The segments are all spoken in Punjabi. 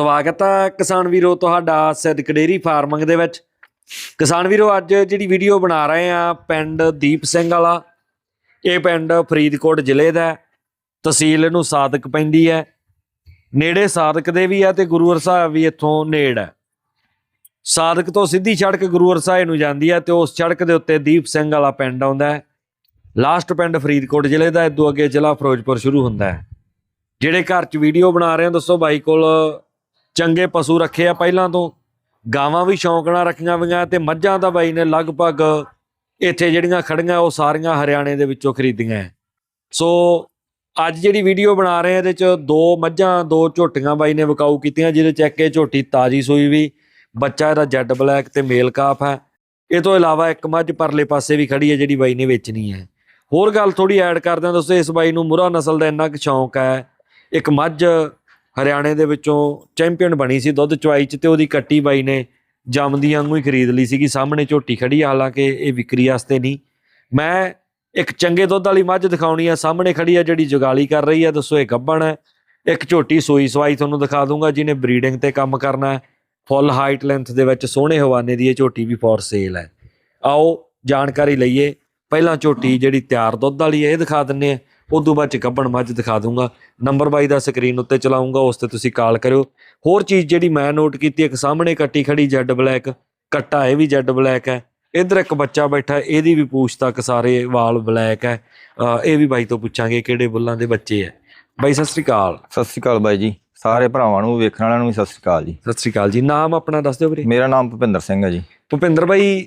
ਸਵਾਗਤ ਹੈ ਕਿਸਾਨ ਵੀਰੋ, ਤੁਹਾਡਾ ਸਿੱਧਕ ਡੇਰੀ ਫਾਰਮਿੰਗ ਦੇ ਵਿੱਚ। ਕਿਸਾਨ ਵੀਰੋ, ਅੱਜ ਜਿਹੜੀ ਵੀਡੀਓ ਬਣਾ ਰਹੇ ਆ, ਪਿੰਡ ਦੀਪ ਸਿੰਘ ਵਾਲਾ, ਇਹ ਪਿੰਡ ਫਰੀਦਕੋਟ ਜ਼ਿਲ੍ਹੇ ਦਾ ਤਹਿਸੀਲ ਇਹਨੂੰ ਸਾਦਕ ਪੈਂਦੀ ਹੈ। ਨੇੜੇ ਸਾਦਕ ਦੇ ਵੀ ਆ ਤੇ ਗੁਰੂਵਰ ਸਾਹਿਬ ਵੀ ਇੱਥੋਂ ਨੇੜ ਹੈ। ਸਾਦਕ ਤੋਂ ਸਿੱਧੀ ਸੜਕ ਗੁਰੂਵਰ ਸਾਹਿਬ ਨੂੰ ਜਾਂਦੀ ਹੈ ਤੇ ਉਸ ਸੜਕ ਦੇ ਉੱਤੇ ਦੀਪ ਸਿੰਘ ਵਾਲਾ ਪਿੰਡ ਆਉਂਦਾ ਹੈ। ਲਾਸਟ ਪਿੰਡ ਫਰੀਦਕੋਟ ਜ਼ਿਲ੍ਹੇ ਦਾ ਇਦੋਂ ਅੱਗੇ ਜ਼ਿਲ੍ਹਾ ਫਿਰੋਜ਼ਪੁਰ ਸ਼ੁਰੂ ਹੁੰਦਾ ਹੈ। ਜਿਹੜੇ ਘਰ 'ਚ ਵੀਡੀਓ ਬਣਾ ਰਹੇ ਆ, ਦੱਸੋ ਬਾਈ ਕੋਲ ਚੰਗੇ ਪਸ਼ੂ ਰੱਖੇ ਆ ਪਹਿਲਾਂ ਤੋਂ। ਗਾਵਾਂ ਵੀ ਸ਼ੌਂਕ ਨਾਲ ਰੱਖੀਆਂ ਹੋਈਆਂ ਤੇ ਮੱਝਾਂ ਦਾ ਬਾਈ ਨੇ ਲਗਭਗ ਇੱਥੇ ਜਿਹੜੀਆਂ ਖੜੀਆਂ, ਉਹ ਸਾਰੀਆਂ ਹਰਿਆਣੇ ਦੇ ਵਿੱਚੋਂ ਖਰੀਦੀਆਂ ਸੋ ਅੱਜ ਜਿਹੜੀ ਵੀਡੀਓ ਬਣਾ ਰਹੇ ਆ, ਇਹਦੇ 'ਚ ਦੋ ਮੱਝਾਂ, ਦੋ ਝੋਟੀਆਂ ਬਾਈ ਨੇ ਵਿਕਾਊ ਕੀਤੀਆਂ, ਜਿਹਦੇ 'ਚ ਇੱਕ ਇਹ ਝੋਟੀ ਤਾਜੀ ਸੂਈ ਵੀ, ਬੱਚਾ ਇਹਦਾ ਜੈਡ ਬਲੈਕ ਤੇ ਮੇਲ ਕਾਫ ਹੈ। ਇਹ ਤੋਂ ਇਲਾਵਾ ਇੱਕ ਮੱਝ ਪਰਲੇ ਪਾਸੇ ਵੀ ਖੜੀ ਹੈ, ਜਿਹੜੀ ਬਾਈ ਨੇ ਵੇਚਣੀ ਹੈ। ਹੋਰ ਗੱਲ ਥੋੜੀ ਐਡ ਕਰ ਦਿਆਂ ਦੋਸਤੋ, ਇਸ ਬਾਈ ਨੂੰ ਮੁਰਾ ਨਸਲ ਦਾ ਇੰਨਾ ਕੁ ਸ਼ੌਂਕ ਹੈ। ਇੱਕ ਮੱਝ ਹਰਿਆਣੇ ਦੇ ਵਿੱਚੋਂ ਚੈਂਪੀਅਨ ਬਣੀ ਸੀ ਦੁੱਧ ਚਵਾਈ ਚ ਤੇ ਉਹਦੀ ਕੱਟੀ ਬਾਈ ਨੇ ਜੰਮਦੀ ਵਾਂਗੂ ਹੀ ਖਰੀਦ ਲਈ ਸੀਗੀ। ਸਾਹਮਣੇ ਝੋਟੀ ਖੜੀ ਆ, ਹਾਲਾਂਕਿ ਇਹ ਵਿਕਰੀ ਵਾਸਤੇ ਨਹੀਂ। ਮੈਂ ਇੱਕ ਚੰਗੇ ਦੁੱਧ ਵਾਲੀ ਮੱਝ ਦਿਖਾਉਣੀ ਆ। ਸਾਹਮਣੇ ਖੜੀ ਆ ਜਿਹੜੀ ਜੁਗਾਲੀ ਕਰ ਰਹੀ ਆ, ਦੱਸੋ ਇਹ ਗੱਭਣ ਹੈ। ਇੱਕ ਝੋਟੀ ਸੂਈ ਸਵਾਈ ਤੁਹਾਨੂੰ ਦਿਖਾ ਦੂੰਗਾ, ਜਿਹਨੇ ਬਰੀਡਿੰਗ ਤੇ ਕੰਮ ਕਰਨਾ ਹੈ। ਫੁੱਲ ਹਾਈਟ ਲੈਂਥ ਦੇ ਵਿੱਚ ਸੋਹਣੇ ਹਵਾਨੇ ਦੀ ਇਹ ਝੋਟੀ ਵੀ ਫੋਰ ਸੇਲ ਹੈ। ਆਓ ਜਾਣਕਾਰੀ ਲਈਏ। ਪਹਿਲਾਂ ਝੋਟੀ ਜਿਹੜੀ ਤਿਆਰ ਦੁੱਧ ਵਾਲੀ ਹੈ, ਇਹ ਦਿਖਾ ਦਿੰਨੇ ਆ ਉਦੋਂ ਬਾਅਦ ਚ ਗੱਭਣ ਮੱਝ ਦਿਖਾ ਦੂੰਗਾ ਨੰਬਰ ਬਾਈ ਦਾ ਸਕਰੀਨ ਉੱਤੇ ਚਲਾਉਂਗਾ ਉਸ ਤੇ ਤੁਸੀਂ ਕਾਲ ਕਰਿਓ। ਹੋਰ ਚੀਜ਼ ਜਿਹੜੀ ਮੈਂ ਨੋਟ ਕੀਤੀ ਇੱਕ ਸਾਹਮਣੇ ਕੱਟੀ ਖੜੀ ਜੈਡ ਬਲੈਕ ਕੱਟਾ ਇਹ ਵੀ ਜੈਡ ਬਲੈਕ ਹੈ। ਇਧਰ ਇੱਕ ਬੱਚਾ ਬੈਠਾ ਇਹਦੀ ਵੀ ਪੂਛ ਤੱਕ ਸਾਰੇ ਵਾਲ ਬਲੈਕ ਹੈ। ਇਹ ਵੀ ਬਾਈ ਤੋਂ ਪੁੱਛਾਂਗੇ ਕਿਹੜੇ ਬੁੱਲਾਂ ਦੇ ਬੱਚੇ ਹੈ। ਬਾਈ ਸਤਿ ਸ੍ਰੀ ਅਕਾਲ। ਸਤਿ ਸ਼੍ਰੀ ਅਕਾਲ ਬਾਈ ਜੀ। ਸਾਰੇ ਭਰਾਵਾਂ ਨੂੰ ਵੇਖਣ ਵਾਲਿਆਂ ਨੂੰ ਵੀ ਸਤਿ ਸ਼੍ਰੀ ਅਕਾਲ ਜੀ। ਸਤਿ ਸ੍ਰੀ ਅਕਾਲ ਜੀ। ਨਾਮ ਆਪਣਾ ਦੱਸ ਦਿਓ ਵੀਰੇ। ਮੇਰਾ ਨਾਮ ਭੁਪਿੰਦਰ ਸਿੰਘ ਹੈ ਜੀ। ਭੁਪਿੰਦਰ ਬਾਈ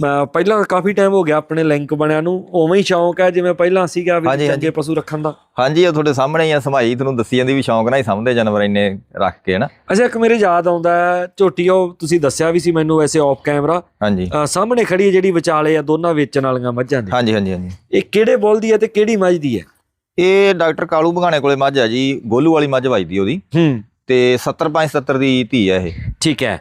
ਪਹਿਲਾਂ ਕਾਫੀ ਟਾਈਮ ਹੋ ਗਿਆ ਆਪਣੇ ਲਿੰਕ ਬਣਿਆ ਨੂੰ ਉਵੇਂ ਹੀ ਸ਼ੌਂਕ ਹੈ ਜਿਵੇਂ ਪਹਿਲਾਂ ਸੀਗਾ ਵੀ ਚੰਗੇ ਪਸ਼ੂ ਰੱਖਣ ਦਾ। ਹਾਂਜੀ ਇਹ ਤੁਹਾਡੇ ਸਾਹਮਣੇ ਹੀ ਆ ਸਮਾਈ ਤੁਹਾਨੂੰ ਦੱਸੀ ਜਾਂਦੀ ਵੀ ਸ਼ੌਂਕ ਨਾਲ ਹੀ ਸਮਝਦੇ ਜਾਨਵਰ ਇੰਨੇ ਰੱਖ ਕੇ ਨਾ ਅੱਛਾ ਇੱਕ ਮੇਰੇ ਯਾਦ ਆਉਂਦਾ ਝੋਟੀ ਉਹ ਤੁਸੀਂ ਦੱਸਿਆ ਵੀ ਸੀ ਮੈਨੂੰ ਵੈਸੇ ਆਫ ਕੈਮਰਾ ਹਾਂਜੀ। ਸਾਹਮਣੇ ਖੜੀ ਹੈ ਜਿਹੜੀ ਵਿਚਾਲੇ ਆ ਦੋਨਾਂ ਵੇਚਣ ਵਾਲੀਆਂ ਮੱਝਾਂ ਦੀ। ਹਾਂਜੀ ਹਾਂਜੀ ਹਾਂਜੀ। ਇਹ ਕਿਹੜੇ ਬੁੱਲ ਦੀ ਹੈ ਤੇ ਕਿਹੜੀ ਮੱਝ ਦੀ ਹੈ? ਇਹ ਡਾਕਟਰ ਕਾਲੂ ਬਗਾਣੇ ਕੋਲੇ ਮੱਝ ਹੈ ਜੀ ਗੋਲੂ ਵਾਲੀ ਮੱਝ ਵੱਜਦੀ ਉਹਦੀ। ਹੂੰ। ਤੇ 70 75 ਦੀ ਧੀ ਹੈ ਇਹ। ਠੀਕ ਹੈ।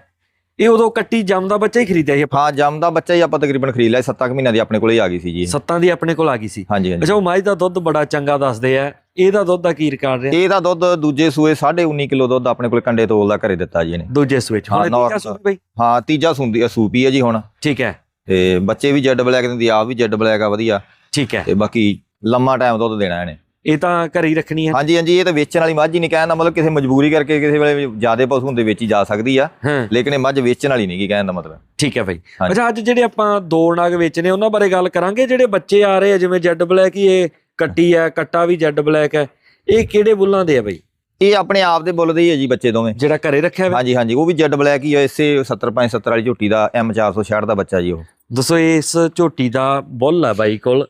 ਇਹ ਉਦੋਂ ਕੱਟੀ ਜੰਮਦਾ ਬੱਚਾ ਹੀ ਖਰੀਦਿਆ ਸੀ ਆਪਾਂ। ਹਾਂ ਜੰਮਦਾ ਬੱਚਾ ਹੀ ਆਪਾਂ ਤਕਰੀਬਨ ਖਰੀਦ ਲਿਆ 7 ਮਹੀਨਿਆਂ ਦੀ ਆਪਣੇ ਕੋਲੇ ਹੀ ਆ ਗਈ ਸੀ ਜੀ। ਸੱਤਾਂ ਦੀ ਆਪਣੇ ਕੋਲ ਆ ਗਈ ਸੀ। ਹਾਂਜੀ ਹਾਂਜੀ। ਅੱਛਾ ਉਹ ਮੱਝ ਦਾ ਦੁੱਧ ਬੜਾ ਚੰਗਾ ਦੱਸਦੇ ਆ। ਇਹਦਾ ਦੁੱਧ ਦਾ ਕੀ ਰਿਕਾਰਡ ਰਿਹਾ? ਇਹਦਾ ਦੁੱਧ ਦੂਜੇ ਸੂਏ 19.5 ਕਿਲੋ ਦੁੱਧ ਆਪਣੇ ਕੋਲੇ ਕੰਡੇ ਤੋਲ ਦਾ ਘਰੇ ਦਿੱਤਾ ਜੀ ਇਹਨੇ। ਦੂਜੇ ਸਵਿਚ ਹਾਂ, ਹੁਣ ਤੀਜਾ ਸੂਪ ਬਈ? ਹਾਂ ਤੀਜਾ ਸੁੰਦੀ ਸੂਪੀ ਹੈ ਜੀ ਹੁਣ। ਠੀਕ ਹੈ। ਤੇ ਬੱਚੇ ਵੀ ਜੈਡ ਬਲੈਕ ਦਿੰਦੀ ਆਪ ਵੀ ਜੈਡ ਬਲੈਕ ਆ ਵਧੀਆ। ਠੀਕ ਹੈ। ਤੇ ਬਾਕੀ ਲੰਮਾ ਟਾਈਮ ਦੁੱਧ ਦੇਣਾ ਇਹਨੇ। ਇਹ ਤਾਂ ਘਰੇ ਹੀ ਰੱਖਣੀ ਹੈ ਹਾਂਜੀ ਹਾਂਜੀ ਇਹ ਤਾਂ ਵੇਚਣ ਵਾਲੀ ਮੱਝ ਹੀ ਨਹੀਂ ਕਹਿਣ ਦਾ ਮਤਲਬ ਕਿਸੇ ਮਜਬੂਰੀ ਕਰਕੇ ਕਿਸੇ ਵੇਲੇ ਜ਼ਿਆਦੇ ਪਸ਼ੂ ਹੁੰਦੇ ਵੇਚੀ ਜਾ ਸਕਦੀ ਆ। ਲੇਕਿਨ ਇਹ ਮੱਝ ਵੇਚਣ ਵਾਲੀ ਨਹੀਂ ਗੀ ਕਹਿਣ ਦਾ ਮਤਲਬ। ਠੀਕ ਹੈ ਭਾਈ। ਅੱਛਾ ਅੱਜ ਜਿਹੜੇ ਆਪਾਂ ਦੋ ਨਗ ਵੇਚਨੇ ਉਹਨਾਂ ਬਾਰੇ ਗੱਲ ਕਰਾਂਗੇ? ਜਿਹੜੇ ਬੱਚੇ ਆ ਰਹੇ ਆ ਜਿਵੇਂ ਜੈਡ ਬਲੈਕ ਹੀ ਇਹ ਕੱਟੀ ਹੈ ਕੱਟਾ ਵੀ ਜੈਡ ਬਲੈਕ ਹੈ ਇਹ ਕਿਹੜੇ ਬੁੱਲਾਂ ਦੇ ਆ ਬਈ? ਇਹ ਆਪਣੇ ਆਪ ਦੇ ਬੁੱਲ ਦੇ ਹੀ ਹੈ ਜੀ ਬੱਚੇ ਦੋਵੇਂ। ਜਿਹੜਾ ਘਰੇ ਰੱਖਿਆ ਵਾ ਹਾਂਜੀ ਹਾਂਜੀ ਉਹ ਵੀ ਜੈਡ ਬਲੈਕ ਹੀ ਹੈ ਇਸੇ 75 70 ਵਾਲੀ ਝੋਟੀ ਦਾ M460 ਦਾ ਬੱਚਾ ਜੀ ਉਹ। ਦੱਸੋ ਇਸ ਝੋਟੀ ਦਾ ਬੁੱਲ ਹੈ ਬਾਈ ਕੋਲ।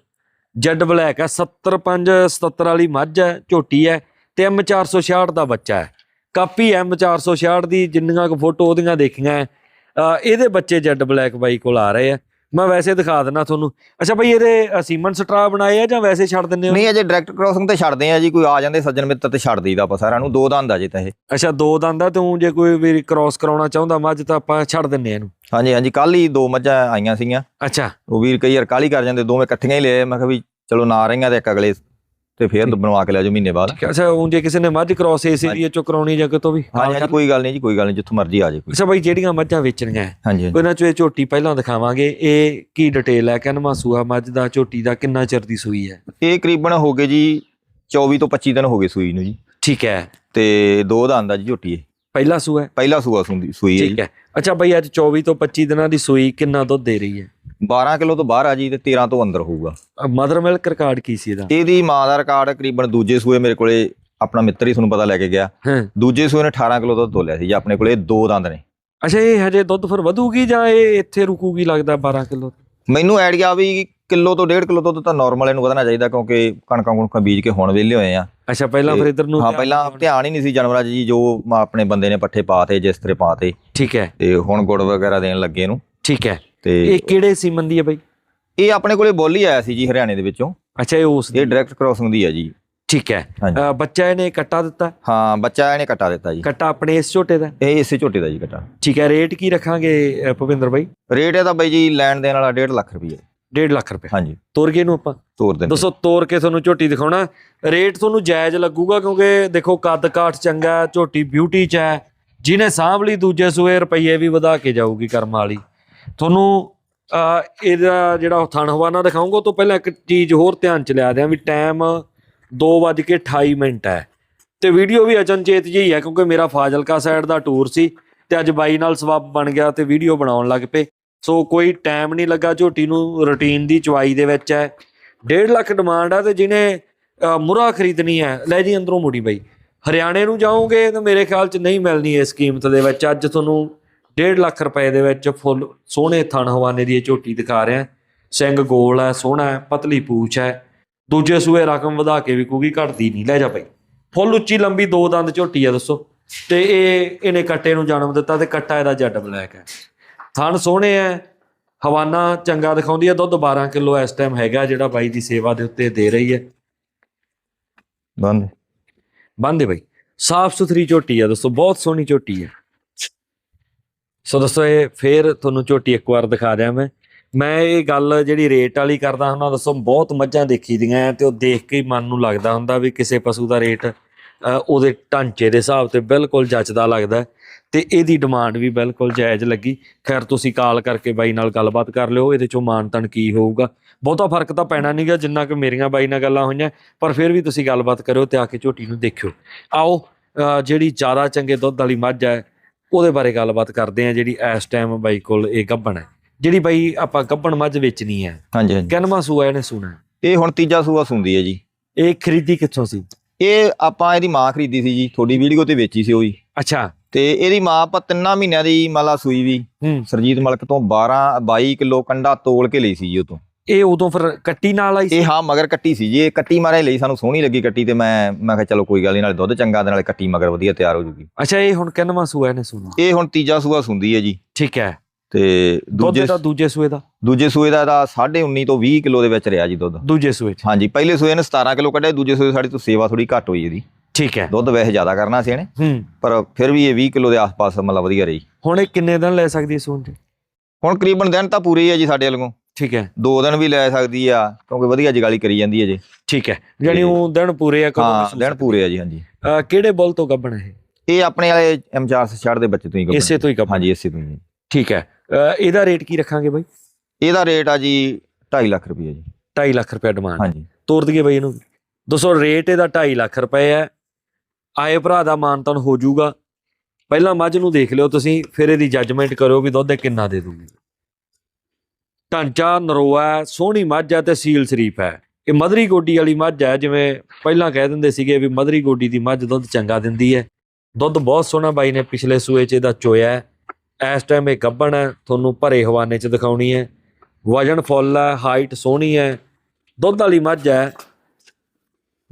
ਜੈਡ ਬਲੈਕ ਹੈ 75 77 ਵਾਲੀ ਮੱਝ ਹੈ ਝੋਟੀ ਹੈ ਤੇ M466 ਦਾ ਬੱਚਾ ਹੈ। ਕਾਪੀ M466 ਦੀ ਜਿੰਨੀਆਂ ਕੁ ਫੋਟੋ ਉਹਦੀਆਂ ਦੇਖੀਆਂ ਹੈ, ਇਹਦੇ ਬੱਚੇ ਜੈਡ ਬਲੈਕ ਬਾਈ ਕੋਲ ਆ ਰਹੇ ਆ ਮੈਂ ਵੈਸੇ ਦਿਖਾ ਦਿੰਦਾ ਤੁਹਾਨੂੰ। ਅੱਛਾ ਬਈ ਇਹਦੇ ਸੀਮਨ ਸਟਰਾ ਬਣਾਏ ਆ ਜਾਂ ਵੈਸੇ ਛੱਡ ਦਿੰਦੇ ਹੋ? ਨਹੀਂ ਅਜੇ ਡਾਇਰੈਕਟ ਕ੍ਰਾਸਿੰਗ ਤੇ ਛੱਡਦੇ ਆ ਜੀ ਕੋਈ ਆ ਜਾਂਦੇ ਸੱਜਣ ਮਿੱਤਰ ਤੇ ਛੱਡ ਦਈਦਾ ਆਪਾਂ ਸਾਰਿਆਂ ਨੂੰ ਦੋ ਦੰਦ ਆ ਜੇ ਤਾਂ ਇਹ। ਅੱਛਾ ਦੋ ਦੰਦ ਆ ਤੂੰ ਜੇ ਕੋਈ ਵੀ ਕ੍ਰਾਸ ਕਰਾਉਣਾ ਚਾਹੁੰਦਾ ਮੱਝ ਤਾਂ ਆਪਾਂ ਛੱਡ ਦਿੰਨੇ ਆ ਇਹਨੂੰ। ਹਾਂਜੀ ਹਾਂਜੀ ਕੱਲ ਹੀ ਦੋ ਮੱਝਾਂ ਆਈਆਂ ਸੀਗੀਆਂ। ਅੱਛਾ। ਉਹ ਵੀਰ ਕਈ ਵਾਰ ਕਾਲੀ ਕਰ ਜਾਂਦੇ ਦੋਵੇਂ ਇਕੱਠੀਆਂ ਹੀ ਲੈ ਆਏ। ਮੈਂ ਕਿਹਾ ਵੀ ਚਲੋ ਨਾ ਰਹੀਆਂ ਤੇ ਇੱਕ ਅਗਲੇ ਤੇ ਫੇਰ ਬਣਵਾ ਕੇ ਲੈ ਜਾਓ ਮਹੀਨੇ ਬਾਅਦ। ਅੱਛਾ ਉਹ ਜੇ ਕਿਸੇ ਨੇ ਮੱਝ ਕ੍ਰਾਸ ਇਸ ਏਰੀਆ ਚੋਂ ਕਰਾਉਣੀ ਜਾਂ ਕਿਤੋਂ ਵੀ ਹਾਂਜੀ ਹਾਂਜੀ ਕੋਈ ਗੱਲ ਨਹੀਂ ਜੀ ਕੋਈ ਗੱਲ ਨਹੀਂ ਜਿੱਥੋਂ ਮਰਜ਼ੀ ਆ ਜਾਏ ਕੋਈ। ਅੱਛਾ ਬਈ ਜਿਹੜੀਆਂ ਮੱਝਾਂ ਵੇਚਣੀਆਂ ਹੈ, ਉਹਨਾਂ ਚੋਂ ਇਹ ਝੋਟੀ ਪਹਿਲਾਂ ਦਿਖਾਵਾਂਗੇ। ਇਹ ਕੀ ਡਿਟੇਲ ਹੈ ਕਿੰਨਵਾਂ ਸੂਆ ਮੱਝ ਦਾ ਝੋਟੀ ਦਾ ਕਿੰਨਾ ਚਿਰ ਦੀ ਸੂਈ ਹੈ ਇਹ ਕਰੀਬਨ ਹੋ ਗਏ ਜੀ 24 ਤੋਂ 25 ਦਿਨ ਹੋ ਗਏ ਸੂਈ ਨੂੰ ਜੀ। ਠੀਕ ਹੈ ਤੇ ਦੋ ਦਾ ਆਂਦਾ ਜੀ ਝੋਟੀ ਇਹ। ਪਹਿਲਾ ਸੂਆ ਹੈ ਪਹਿਲਾ ਸੂਆ ਸੂਈ ਹੈ ਠੀਕ ਜੀ। ਹੈ ਅੱਛਾ ਬਈ ਅੱਜ 24 ਤੋਂ 25 ਦਿਨਾਂ ਦੀ ਸੂਈ ਕਿੰਨਾ ਦੁੱਧ ਦੇ ਰਹੀ ਹੈ 12 ਕਿਲੋ ਤੋਂ ਬਾਹਰ ਆ ਜੀ ਤੇ 13 ਤੋਂ ਅੰਦਰ ਹੋਊਗਾ। ਮਦਰ ਮਿਲਕ ਰਿਕਾਰਡ ਕੀ ਸੀ ਇਹਦਾ? ਇਹਦੀ ਮਾਂ ਦਾ ਰਿਕਾਰਡ ਕਰੀਬਨ ਦੂਜੇ ਸੂਏ ਮੇਰੇ ਕੋਲੇ ਆਪਣਾ ਮਿੱਤਰ ਹੀ ਤੁਹਾਨੂੰ ਪਤਾ ਲੈ ਕੇ ਗਿਆ। ਦੂਜੇ ਸੂਏ ਨੇ 18 ਕਿਲੋ ਦੁੱਧ ਤੋਲਿਆ ਸੀ ਜੀ ਆਪਣੇ ਕੋਲੇ ਦੋ ਦੰਦ ਨੇ। ਅੱਛਾ ਇਹ ਹਜੇ ਦੁੱਧ ਫਿਰ ਵਧੂਗੀ ਜਾਂ ਇਹ ਇੱਥੇ ਰੁਕੂਗੀ ਲੱਗਦਾ 12 ਕਿਲੋ? ਮੈਨੂੰ ਆਈਡੀਆ ਵੀ ਕਿਲੋ ਤੋਂ 1.5 ਕਿਲੋ ਦੁੱਧ ਤਾਂ ਨਾਰਮਲ ਇਹਨੂੰ ਵਧਣਾ ਚਾਹੀਦਾ ਕਿਉਂਕਿ ਕਣਕਾਂ ਕੁਣਕਾਂ ਬੀਜ ਕੇ ਹੁਣ ਵਿਹਲੇ ਹੋਏ ਆ। ਅੱਛਾ ਪਹਿਲਾਂ ਫਿਰ ਇਧਰ ਨੂੰ ਹਾਂ ਪਹਿਲਾਂ। ਧਿਆਨ ਹੀ ਨਹੀਂ ਸੀ ਜਾਨਵਰਾਂ ਜੀ ਜੋ ਆਪਣੇ ਬੰਦੇ ਨੇ ਪੱਠੇ ਪਾਤੇ ਜਿਸ ਤਰ੍ਹਾਂ ਪਾਤੇ। ਠੀਕ ਹੈ। ਤੇ ਹੁਣ ਗੁੜ ਵਗੈਰਾ ਦੇਣ ਲੱਗੇ ਇਹਨੂੰ। ਠੀਕ ਹੈ। ਤੇ ਇਹ ਕਿਹੜੇ ਸੀਮਨ ਦੀ ਹੈ ਬਈ? ਇਹ ਆਪਣੇ ਕੋਲੇ ਬੋਲੀ ਆਇਆ ਸੀ ਜੀ ਹਰਿਆਣੇ ਦੇ ਵਿੱਚੋਂ। ਅੱਛਾ ਇਹ ਉਸ ਦੀ। ਇਹ ਡਾਇਰੈਕਟ ਕ੍ਰਾਸਿੰਗ ਦੀ ਹੈ ਜੀ। ਠੀਕ ਹੈ। ਬੱਚਾ ਇਹਨੇ ਕੱਟਾ ਦਿੱਤਾ? ਹਾਂ ਬੱਚਾ ਇਹਨੇ ਕੱਟਾ ਦਿੱਤਾ ਜੀ। ਕੱਟਾ ਆਪਣੇ ਇਸ ਝੋਟੇ ਦਾ? ਇਹ ਇਸੇ ਝੋਟੇ ਦਾ ਜੀ ਕੱਟਾ। ਠੀਕ ਹੈ ਰੇਟ ਕੀ ਰੱਖਾਂਗੇ ਭੁਪਿੰਦਰ ਬਾਈ? ਰੇਟ ਇਹਦਾ ਬਾਈ ਜੀ ਲੈਣ ਦੇਣ ਵਾਲਾ 1.5 ਲੱਖ ਰੁਪਏ 1.5 ਲੱਖ ਰੁਪਏ ਹਾਂਜੀ। ਤੋਰ ਕੇ ਇਹਨੂੰ ਆਪਾਂ? ਤੋਰ ਦਿੰਦੇ। ਦੋਸਤੋ ਤੋਰ ਕੇ ਤੁਹਾਨੂੰ ਝੋਟੀ ਦਿਖਾਉਣਾ। ਰੇਟ ਤੁਹਾਨੂੰ ਜਾਇਜ਼ ਲੱਗੂਗਾ ਕਿਉਂਕਿ ਦੇਖੋ ਕੱਦ ਕਾਠ ਚੰਗਾ ਝੋਟੀ ਬਿਊਟੀ ਚ ਹੈ। ਜਿਹਨੇ ਸਾਂਭ ਲਈ ਦੂਜੇ ਸੂਏ ਰੁਪਈਏ ਵੀ ਵਧਾ ਕੇ ਜਾਊਗੀ ਕਰਮ ਵਾਲੀ। ਤੁਹਾਨੂੰ ਇਹਦਾ ਜਿਹੜਾ ਉਹ ਥਣ ਹਵਾਨਾ ਦਿਖਾਉਂਗਾ ਤੋਂ ਪਹਿਲਾਂ ਇੱਕ ਚੀਜ਼ ਹੋਰ ਧਿਆਨ ਚ ਲਿਆ ਦਿਆਂ ਵੀ ਟਾਈਮ 2:28 ਮਿੰਟ ਹੈ। ਤੇ ਵੀਡੀਓ ਵੀ ਅਚਨਚੇਤ ਜਿਹੀ ਹੈ ਕਿਉਂਕਿ ਮੇਰਾ ਫਾਜ਼ਿਲਕਾ ਸਾਈਡ ਦਾ ਟੂਰ ਸੀ ਤੇ ਅੱਜ ਬਾਈ ਨਾਲ ਸਵਾਬ ਬਣ ਗਿਆ ਤੇ ਵੀਡੀਓ ਬਣਾਉਣ ਲੱਗ ਪਏ। ਸੋ ਕੋਈ ਟਾਈਮ ਨਹੀਂ ਲੱਗਾ ਝੋਟੀ ਨੂੰ ਰੁਟੀਨ ਦੀ ਚਵਾਈ ਦੇ ਵਿੱਚ ਹੈ। 1.5 ਲੱਖ ਡਿਮਾਂਡ ਆ ਤੇ ਜਿਹਨੇ ਅ, ਮੁਰਾ ਖਰੀਦਣੀ ਹੈ ਲੈ ਜੀ ਅੰਦਰੋਂ ਮੁੜੀ ਬਾਈ। ਹਰਿਆਣੇ ਨੂੰ ਜਾਓਗੇ ਤਾਂ ਮੇਰੇ ਖਿਆਲ 'ਚ ਨਹੀਂ ਮਿਲਣੀ ਇਸ ਕੀਮਤ ਦੇ ਵਿੱਚ। ਅੱਜ ਤੁਹਾਨੂੰ 1.5 ਲੱਖ ਰੁਪਏ ਦੇ ਵਿੱਚ ਫੁੱਲ ਸੋਹਣੇ ਥਣ ਹਵਾਨੇ ਦੀ ਇਹ ਝੋਟੀ ਦਿਖਾ ਰਿਹਾ ਸਿੰਘ ਗੋਲ ਹੈ ਸੋਹਣਾ ਹੈ ਪਤਲੀ ਪੂਛ ਹੈ। ਦੂਜੇ ਸੂਏ ਰਕਮ ਵਧਾ ਕੇ ਵਿਕੂਗੀ ਘਟਦੀ ਨਹੀਂ। ਲੈ ਜਾ ਬਈ। ਫੁੱਲ ਉੱਚੀ ਲੰਬੀ ਦੋ ਦੰਦ ਝੋਟੀ ਆ ਦੱਸੋ। ਤੇ ਇਹ ਇਹਨੇ ਕੱਟੇ ਨੂੰ ਜਨਮ ਦਿੱਤਾ ਤੇ ਕੱਟਾ ਇਹਦਾ ਜੱਟ ਬਲੈਕ ਹੈ। ਥਣ ਸੋਹਣੇ ਹੈ ਹਵਾਨਾ ਚੰਗਾ ਦਿਖਾਉਂਦੀ ਹੈ। ਦੁੱਧ 12 ਕਿਲੋ ਇਸ ਟਾਈਮ ਹੈਗਾ ਜਿਹੜਾ ਬਾਈ ਦੀ ਸੇਵਾ ਦੇ ਉੱਤੇ ਦੇ ਰਹੀ ਹੈ। ਬੰਦ। ਬੰਦੇ ਬਾਈ। ਸਾਫ਼ ਸੁਥਰੀ ਝੋਟੀ ਆ ਦੋਸਤੋ ਬਹੁਤ ਸੋਹਣੀ ਝੋਟੀ ਹੈ। ਸੋ ਦੋਸਤੋ, ਇਹ ਫੇਰ ਤੁਹਾਨੂੰ ਝੋਟੀ ਇੱਕ ਵਾਰ ਦਿਖਾ ਦਿਆਂ ਮੈਂ। ਮੈਂ ਇਹ ਗੱਲ ਜਿਹੜੀ ਰੇਟ ਵਾਲੀ ਕਰਦਾ ਹੁੰਦਾ ਦੱਸੋ ਬਹੁਤ ਮੱਝਾਂ ਦੇਖੀ ਦੀਆਂ ਐ ਤੇ ਉਹ ਦੇਖ ਕੇ ਹੀ ਮਨ ਨੂੰ ਲੱਗਦਾ ਹੁੰਦਾ ਵੀ ਕਿਸੇ ਪਸ਼ੂ ਦਾ ਰੇਟ ਉਹਦੇ ਢਾਂਚੇ ਦੇ ਹਿਸਾਬ ਤੇ ਬਿਲਕੁਲ ਜੱਚਦਾ ਲੱਗਦਾ ਹੈ ਤੇ ਇਹਦੀ ਡਿਮਾਂਡ ਵੀ ਬਿਲਕੁਲ ਜਾਇਜ਼ ਲੱਗੀ। ਖੈਰ, ਤੁਸੀਂ ਕਾਲ ਕਰਕੇ ਬਾਈ ਨਾਲ ਗੱਲਬਾਤ ਕਰ ਲਿਓ, ਇਹਦੇ ਚੋਂ ਮਾਨਤਨ ਕੀ ਹੋਊਗਾ। ਬਹੁਤਾ ਫ਼ਰਕ ਤਾਂ ਪੈਣਾ ਨਹੀਂਗਾ ਜਿੰਨਾ ਕਿ ਮੇਰੀਆਂ ਬਾਈ ਨਾਲ ਗੱਲਾਂ ਹੋਈਆਂ, ਪਰ ਫਿਰ ਵੀ ਤੁਸੀਂ ਗੱਲਬਾਤ ਕਰਿਓ ਤੇ ਆ ਕੇ ਝੋਟੀ ਨੂੰ ਦੇਖਿਓ। ਆਓ ਜਿਹੜੀ ਜ਼ਿਆਦਾ ਚੰਗੇ ਦੁੱਧ ਵਾਲੀ ਮੱਝ ਹੈ ਉਹਦੇ ਬਾਰੇ ਗੱਲਬਾਤ ਕਰਦੇ ਆ ਜਿਹੜੀ ਇਸ ਟਾਈਮ ਬਾਈ ਕੋਲ ਇਹ ਗੱਭਣ ਹੈ। ਜਿਹੜੀ ਬਾਈ ਆਪਾਂ ਗੱਭਣ ਮੱਝ ਵੇਚਣੀ ਹੈ। ਹਾਂਜੀ ਹਾਂਜੀ। ਕਿੰਨਵਾਂ ਸੂਆ ਇਹਨੇ ਸੁਣਾ? ਹੈ? ਇਹ ਹੁਣ ਤੀਜਾ ਸੂਆ ਸੁੰਦੀ ਹੈ ਜੀ। ਇਹ ਖਰੀਦੀ ਕਿੱਥੋਂ ਸੀ? ਇਹ ਆਪਾਂ ਇਹਦੀ ਮਾਂ ਖਰੀਦੀ ਸੀ ਜੀ। ਤੁਹਾਡੀ ਵੀਡੀਓ ਤੇ ਵੇਚੀ ਸੀ ਉਹ ਵੀ। ਅੱਛਾ। ਤੇ ਇਹਦੀ ਮਾਂ ਆਪਾਂ ਤਿੰਨਾਂ ਮਹੀਨਿਆਂ ਦੀ ਮਾਲਾ ਸੂਈ ਵੀ। ਹੂੰ। ਸਰਜੀਤ ਮਲਕ ਤੋਂ 12 22 ਕਿਲੋ ਕੰਡਾ ਤੋਲ ਕੇ ਲਈ ਸੀ ਜੀ ਉਹ ਤੋਂ। ਇਹ ਉਦੋਂ ਫਿਰ ਕੱਟੀ ਨਾਲ ਆਈ ਸੀ? ਇਹ ਹਾਂ ਮਗਰ ਕੱਟੀ ਸੀ ਜੀ। ਇਹ ਕੱਟੀ ਮਾਰੇ ਲਈ ਸਾਨੂੰ ਸੋਹਣੀ ਲੱਗੀ ਕੱਟੀ ਤੇ ਮੈਂ ਮੈਂ ਕਿਹਾ ਚਲੋ ਕੋਈ ਗੱਲ ਨਹੀਂ ਨਾਲੇ ਦੁੱਧ ਚੰਗਾ ਦੇ ਨਾਲੇ ਕੱਟੀ ਮਗਰ ਵਧੀਆ ਤਿਆਰ ਹੋ ਜੂਗੀ। ਅੱਛਾ ਇਹ ਹੁਣ ਕਿੰਨਵਾਂ ਸੂਆ ਇਹਨੇ ਸੁਣਾ? ਇਹ ਹੁਣ ਤੀਜਾ ਸੂਆ ਸੁੰਦੀ ਹੈ ਜੀ। ਠੀਕ ਹੈ। ਤੇ ਦੂਜੇ ਦਾ ਦੂਜੇ ਸੂਏ ਦਾ? ਦੂਜੇ ਸੂਏ ਦਾ ਦਾ 19.5 ਤੋਂ 20 ਕਿਲੋ ਦੇ ਵਿੱਚ ਰਿਹਾ ਜੀ ਦੁੱਧ। ਦੂਜੇ ਸੂਏ ਚ? ਹਾਂਜੀ ਪਹਿਲੇ ਸੂਏ ਨੇ 17 ਕਿਲੋ ਕੱਢਿਆ ਦੂਜੇ ਸੂਏ ਸਾਡੀ ਤੋਂ ਸੇਵਾ ਥੋੜੀ ਘੱਟ ਹੋਈ ਇਹਦੀ। ਠੀਕ ਹੈ। ਦੁੱਧ ਵੈਸੇ ਜ਼ਿਆਦਾ ਕਰਨਾ ਸੀ ਇਹਨੇ ਹੂੰ। ਪਰ ਫਿਰ ਵੀ ਇਹ 20 ਕਿਲੋ ਦੇ ਆਸ-ਪਾਸ ਮਤਲਬ ਵਧੀਆ ਰਹੀ। ਹੁਣ ਇਹ ਕਿੰਨੇ ਦਿਨ ਲੈ ਸਕਦੀ ਹੈ ਸੂਣ ਚ? ਹੁਣ ਕਰੀਬਨ ਦਿਨ ਤਾਂ ਪੂਰੇ ਹੀ ਆ ਜੀ ਸਾਡੇ ਵੱਲੋਂ। ਠੀਕ ਹੈ। ਦੋ ਦਿਨ ਵੀ ਲੈ ਸਕਦੀ ਆ ਕਿਉਂਕਿ ਵਧੀਆ ਜਗਾਲੀ ਕਰੀ ਜਾਂਦੀ ਹੈ ਜੀ। ਠੀਕ ਹੈ। ਜਾਨੀ ਉਹ ਦਿਨ ਪੂਰੇ ਆ ਹਾਂ ਦਿਨ ਪੂਰੇ ਆ ਜੀ ਹਾਂਜੀ। ਕਿਹੜੇ ਬੁੱਲ ਤੋਂ ਗੱਭਣ ਹੈ ਇਹ ਆਪਣੇ ਵਾਲੇ M4 ਛੜ ਦੇ ਬੱਚੇ ਤੋਂ ਹੀ ਗੱਭਣ। ਇਸੇ ਤੋਂ ਹੀ ਗੱਭਣ। ਹਾਂਜੀ ਇਸੇ ਤੋਂ ਹੀ। ਠੀਕ ਹੈ। ਇਹਦਾ ਰੇਟ ਕੀ ਰੱਖਾਂਗੇ ਬਾਈ? ਇਹਦਾ ਰੇਟ ਆ ਜੀ 2.5 ਲੱਖ ਰੁਪਏ ਜੀ। 2.5 ਲੱਖ ਰੁਪਏ ਡਿਮਾਂਡ ਹਾਂਜੀ। ਤੋਰ ਦਈਏ ਬਾਈ ਇਹਨੂੰ। ਦੋਸਤੋ ਰੇਟ ਇਹਦਾ 2.5 ਲੱਖ ਰੁਪਏ ਹੈ। ਆਏ ਭਰਾ ਦਾ ਮਾਨਤਨ ਹੋ ਜਾਊਗਾ। ਪਹਿਲਾਂ ਮੱਝ ਨੂੰ ਦੇਖ ਲਿਓ ਤੁਸੀਂ ਫਿਰ ਇਹਦੀ ਜੱਜਮੈਂਟ ਕਰਿਓ ਵੀ ਦੁੱਧ ਕਿੰਨਾ ਦੇ ਦੂਗੀ। ਢਾਂਚਾ ਨਰੋਆ, ਸੋਹਣੀ ਮੱਝ ਹੈ ਤੇ ਸੀਲ ਸ਼ਰੀਫ ਹੈ। ਇਹ ਮਧਰੀ ਗੋਡੀ ਵਾਲੀ ਮੱਝ ਹੈ, ਜਿਵੇਂ ਪਹਿਲਾਂ ਕਹਿ ਦਿੰਦੇ ਸੀਗੇ ਵੀ ਮਧਰੀ ਗੋਡੀ ਦੀ ਮੱਝ ਦੁੱਧ ਚੰਗਾ ਦਿੰਦੀ ਹੈ। ਦੁੱਧ ਬਹੁਤ ਸੋਹਣਾ ਬਾਈ ਨੇ ਪਿਛਲੇ ਸੂਏ 'ਚ ਇਹਦਾ ਚੋਇਆ ਹੈ। ਇਸ ਟਾਈਮ ਇਹ ਗੱਭਣ ਹੈ, ਤੁਹਾਨੂੰ ਭਰੇ ਹਵਾਨੇ 'ਚ ਦਿਖਾਉਣੀ ਹੈ। ਵਜਨ ਫੁੱਲ ਹੈ ਹਾਈਟ ਸੋਹਣੀ ਹੈ। ਦੁੱਧ ਵਾਲੀ ਮੱਝ ਹੈ।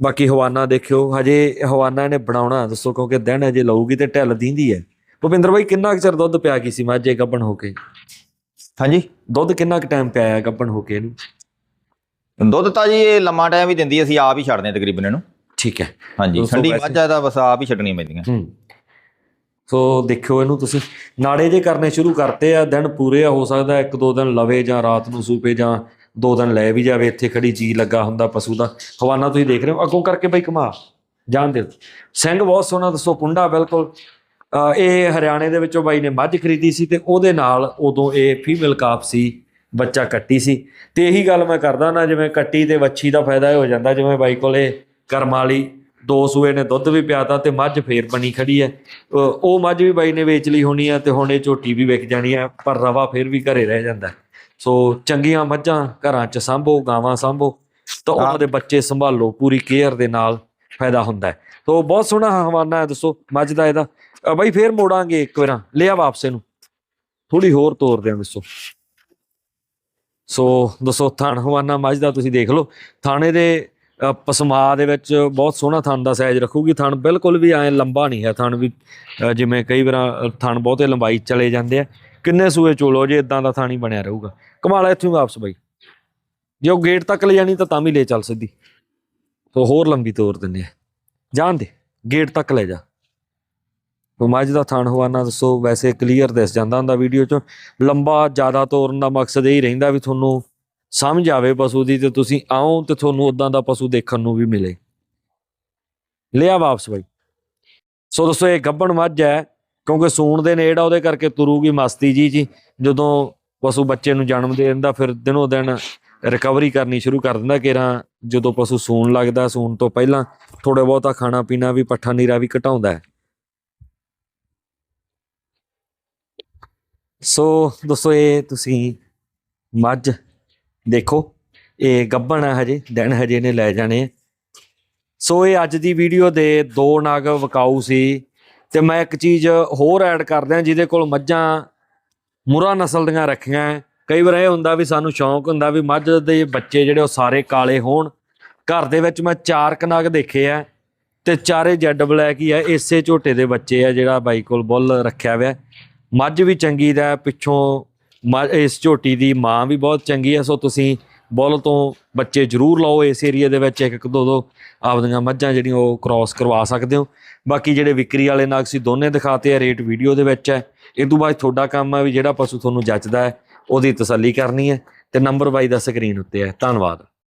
ਬਾਕੀ ਹਵਾਨਾ ਦੇਖਿਓ, ਹਜੇ ਹਵਾਨਾ ਨੇ ਬਣਾਉਣਾ, ਦੱਸੋ ਕਿਉਂਕਿ ਦਿਨ ਹਜੇ ਲਊਗੀ ਤੇ ਢਿੱਲ ਦੀਂਦੀ ਹੈ। ਭੁਪਿੰਦਰ ਬਾਈ, ਕਿੰਨਾ ਕੁ ਚਿਰ ਦੁੱਧ ਪਿਆ ਗਈ ਸੀ ਮੱਝ, ਇਹ ਗੱਭਣ ਹੋ ਕੇ? ਹਾਂਜੀ? ਦੁੱਧ ਕਿੰਨਾ ਕੁ ਟਾਈਮ ਪਿਆ ਹੈ ਗੱਭਣ ਹੋ ਕੇ ਇਹਨੂੰ? ਦੁੱਧ ਤਾਂ ਜੀ ਇਹ ਲੰਮਾ ਟਾਈਮ ਹੀ ਦਿੰਦੀ ਅਸੀਂ ਆਪ ਹੀ ਛੱਡਦੇ ਹਾਂ ਤਕਰੀਬਨ ਇਹਨੂੰ। ਠੀਕ ਹੈ। ਹਾਂਜੀ ਠੰਡੀ ਮੱਝ ਤਾਂ ਬਸ ਆਪ ਹੀ ਛੱਡਣੀਆਂ ਪੈਂਦੀਆਂ। ਹੂੰ। ਸੋ ਦੇਖਿਓ ਇਹਨੂੰ ਤੁਸੀਂ। ਨਾੜੇ ਜੇ ਕਰਨੇ ਸ਼ੁਰੂ ਕਰਤੇ ਆ ਦਿਨ ਪੂਰੇ ਆ ਹੋ ਸਕਦਾ ਇੱਕ ਦੋ ਦਿਨ ਲਵੇ ਜਾਂ ਰਾਤ ਨੂੰ ਸੂਪੇ ਜਾਂ ਦੋ ਦਿਨ ਲੈ ਵੀ ਜਾਵੇ ਇੱਥੇ ਖੜੀ ਜੀ ਲੱਗਾ ਹੁੰਦਾ ਪਸ਼ੂ ਦਾ। ਹਵਾਨਾ ਤੁਸੀਂ ਦੇਖ ਰਹੇ ਹੋ ਅੱਗੋਂ ਕਰਕੇ ਬਈ ਕਮਾ ਜਾਣਦੇ ਹੋ। ਸਿੰਘ ਬਹੁਤ ਸੋਹਣਾ ਦੱਸੋ ਪੁੰਡਾ ਬਿਲਕੁਲ। ਇਹ ਹਰਿਆਣੇ ਦੇ ਵਿੱਚੋਂ ਬਾਈ ਨੇ ਮੱਝ ਖਰੀਦੀ ਸੀ ਤੇ ਉਹਦੇ ਨਾਲ ਉਦੋਂ ਇਹ ਫੀਮੇਲ ਕਾਫ ਸੀ ਬੱਚਾ ਕੱਟੀ ਸੀ। ਤੇ ਇਹੀ ਗੱਲ ਮੈਂ ਕਰਦਾ ਨਾ ਜਿਵੇਂ ਕੱਟੀ ਤੇ ਵੱਛੀ ਦਾ ਫਾਇਦਾ ਹੋ ਜਾਂਦਾ ਜਿਵੇਂ ਬਾਈ ਕੋਲੇ ਕਰਮ ਵਾਲੀ ਦੋ ਸੂਏ ਨੇ ਦੁੱਧ ਵੀ ਪਿਆਤਾ ਤੇ ਮੱਝ ਫੇਰ ਬਣੀ ਖੜੀ ਅਹ ਉਹ ਮੱਝ ਵੀ ਬਾਈ ਨੇ ਵੇਚ ਲਈ ਹੋਣੀ ਆ ਤੇ ਹੁਣ ਇਹ ਝੋਟੀ ਵੀ ਵਿਕ ਜਾਣੀ ਆ ਪਰ ਰਵਾ ਫੇਰ ਵੀ ਘਰੇ ਰਹਿ ਜਾਂਦਾ। ਸੋ ਚੰਗੀਆਂ ਮੱਝਾਂ ਘਰਾਂ 'ਚ ਸੰਭੋ ਗਾਵਾਂ ਸੰਭੋ ਤਾਂ ਉਹਨਾਂ ਦੇ ਬੱਚੇ ਸੰਭਾਲੋ ਪੂਰੀ ਕੇਅਰ ਦੇ ਨਾਲ ਫਾਇਦਾ ਹੁੰਦਾ ਹੈ ਸੋ ਬਹੁਤ ਸੋਹਣਾ ਹਵਾਨਾ ਹੈ ਦੱਸੋ ਮੱਝ ਦਾ ਇਹਦਾ। ਬਾਈ ਫੇਰ ਮੋੜਾਂਗੇ ਇੱਕ ਵਾਰਾਂ। ਲਿਆ ਵਾਪਸ ਇਹਨੂੰ। ਥੋੜੀ ਹੋਰ ਤੋਰ ਦਿਆਂ ਦੱਸੋ। ਸੋ, ਦੱਸੋ ਥਣ ਹਵਾਨਾ ਮੱਝ ਦਾ ਤੁਸੀਂ ਦੇਖ ਲਓ। ਥਾਣੇ ਦੇ ਪਸਮਾ ਦੇ ਵਿੱਚ ਬਹੁਤ ਸੋਹਣਾ ਥਣ ਦਾ ਸਾਈਜ਼ ਰੱਖੂਗੀ। ਥਣ ਬਿਲਕੁਲ ਵੀ ਐ ਲੰਬਾ ਨਹੀਂ ਹੈ। ਥਣ ਵੀ ਜਿਵੇਂ ਕਈ ਵਾਰ ਥਣ ਬਹੁਤੇ ਲੰਬਾਈ ਚਲੇ ਜਾਂਦੇ ਆ। ਕਿੰਨੇ ਸੂਏ ਚੋਲੋ ਜੇ ਇਦਾਂ ਦਾ ਥਣ ਹੀ ਬਣਿਆ ਰਹੂਗਾ। ਕਮਾਲਾ ਇੱਥੋਂ ਹੀ ਵਾਪਸ ਬਾਈ। ਜੇ ਉਹ ਗੇਟ ਤੱਕ ਲੈ ਜਾਣੀ ਤਾਂ ਤਾਂ ਵੀ ਲੈ ਚੱਲ ਸਿੱਧੀ। ਸੋ ਹੋਰ ਲੰਬੀ ਤੋਰ ਦਿੰਦੇ ਆ। ਜਾਣ ਦੇ, ਗੇਟ ਤੱਕ ਲੈ ਜਾ। ਮੱਝ ਦਾ ਥਾਣ ਹਵਾਨਾ ਦੱਸੋ, ਵੈਸੇ ਕਲੀਅਰ ਦਿਸ ਜਾਂਦਾ ਹੁੰਦਾ ਵੀਡੀਓ 'ਚ। ਲੰਬਾ ਜ਼ਿਆਦਾ ਤੋਰਨ ਦਾ ਮਕਸਦ ਇਹ ਹੀ ਰਹਿੰਦਾ ਵੀ ਤੁਹਾਨੂੰ ਸਮਝ ਆਵੇ ਪਸ਼ੂ ਦੀ ਤੇ ਤੁਸੀਂ ਆਓ ਤੇ ਤੁਹਾਨੂੰ ਉਦਾਂ ਦਾ ਪਸ਼ੂ ਦੇਖਣ ਨੂੰ ਵੀ ਮਿਲੇ। ਲਿਆ ਵਾਪਸ ਬਾਈ। ਸੋ ਦੋਸਤੋ, ਇਹ ਗੱਬਣ ਮੱਝ ਹੈ, ਕਿਉਂਕਿ ਸੂਣ ਦੇ ਨੇੜ ਆ, ਉਹਦੇ ਕਰਕੇ ਤੁਰੂਗੀ ਮਸਤੀ ਜੀ ਜੀ। ਜਦੋਂ ਪਸ਼ੂ ਬੱਚੇ ਨੂੰ ਜਨਮ ਦੇ ਦਿੰਦਾ, ਫਿਰ ਦਿਨੋ ਦਿਨ ਰਿਕਵਰੀ ਕਰਨੀ ਸ਼ੁਰੂ ਕਰ ਦਿੰਦਾ ਕਿਰਾਂ ਜਦੋਂ ਪਸ਼ੂ ਸੂਣ ਲੱਗਦਾ, ਸੂਣ ਤੋਂ ਪਹਿਲਾਂ ਥੋੜਾ ਬਹੁਤਾ ਖਾਣਾ ਪੀਣਾ ਵੀ ਪੱਠਾ ਨੀਰਾ ਵੀ ਘਟਾਉਂਦਾ ਹੈ। ਸੋ ਦੋਸਤੋ, ਇਹ ਤੁਸੀਂ ਮੱਝ ਦੇਖੋ, ਇਹ ਗੱਬਣ ਹੈ ਹਜੇ, ਦਿਨ ਹਜੇ ਨੇ ਲੈ ਜਾਣੇ ਆ। ਸੋ ਇਹ ਅੱਜ ਦੀ ਵੀਡੀਓ ਦੇ ਦੋ ਨਾਗ ਵਕਾਊ ਸੀ ਤੇ ਮੈਂ ਇੱਕ ਚੀਜ਼ ਹੋਰ ਐਡ ਕਰ ਜਿਹਦੇ ਕੋਲ ਮੱਝਾਂ ਮੁਰਾ ਨਸਲ ਦੀਆਂ ਰੱਖੀਆਂ ਕਈ ਵਾਰ ਇਹ ਹੁੰਦਾ ਵੀ ਸਾਨੂੰ ਸ਼ੌਂਕ ਹੁੰਦਾ ਵੀ ਮੱਝ ਦੇ ਬੱਚੇ ਜਿਹੜੇ ਉਹ ਸਾਰੇ ਕਾਲੇ ਹੋਣ। ਘਰ ਦੇ ਵਿੱਚ ਮੈਂ ਚਾਰ ਕੁ ਨਗ ਦੇਖੇ ਆ ਤੇ ਚਾਰੇ ਜੈਡ ਬਲੈਕ ਹੀ ਆ, ਇਸੇ ਝੋਟੇ ਦੇ ਬੱਚੇ ਆ ਜਿਹੜਾ ਬਾਈ ਕੋਲ ਬੁੱਲ ਰੱਖਿਆ ਹੋਇਆ। ਮੱਝ ਵੀ ਚੰਗੀ ਦਾ ਪਿੱਛੋਂ ਮੱਝ- ਇਸ ਝੋਟੀ ਦੀ ਮਾਂ ਵੀ ਬਹੁਤ ਚੰਗੀ ਹੈ ਸੋ ਤੁਸੀਂ ਬੋਲ ਤੋਂ ਬੱਚੇ ਜ਼ਰੂਰ ਲਓ ਇਸ ਏਰੀਆ ਦੇ ਵਿੱਚ, ਇੱਕ ਇੱਕ ਦੋ ਦੋ ਆਪਦੀਆਂ ਮੱਝਾਂ ਜਿਹੜੀਆਂ ਉਹ ਕ੍ਰਾਸ ਕਰਵਾ ਸਕਦੇ ਹੋ। ਬਾਕੀ ਜਿਹੜੇ ਵਿਕਰੀ ਵਾਲੇ ਨਗ ਸੀ ਦੋਨੇ ਦਿਖਾਤੇ ਆ ਰੇਟ ਵੀਡੀਓ ਦੇ ਵਿੱਚ ਹੈ। ਇਹ ਤੋਂ ਬਾਅਦ ਤੁਹਾਡਾ ਕੰਮ ਹੈ ਵੀ ਜਿਹੜਾ ਪਸ਼ੂ ਤੁਹਾਨੂੰ ਜੱਚਦਾ ਹੈ, ਉਹਦੀ ਤਸੱਲੀ ਕਰਨੀ ਹੈ ਤੇ ਨੰਬਰ ਬਾਈ ਦਾ ਸਕਰੀਨ ਉੱਤੇ ਹੈ। ਧੰਨਵਾਦ।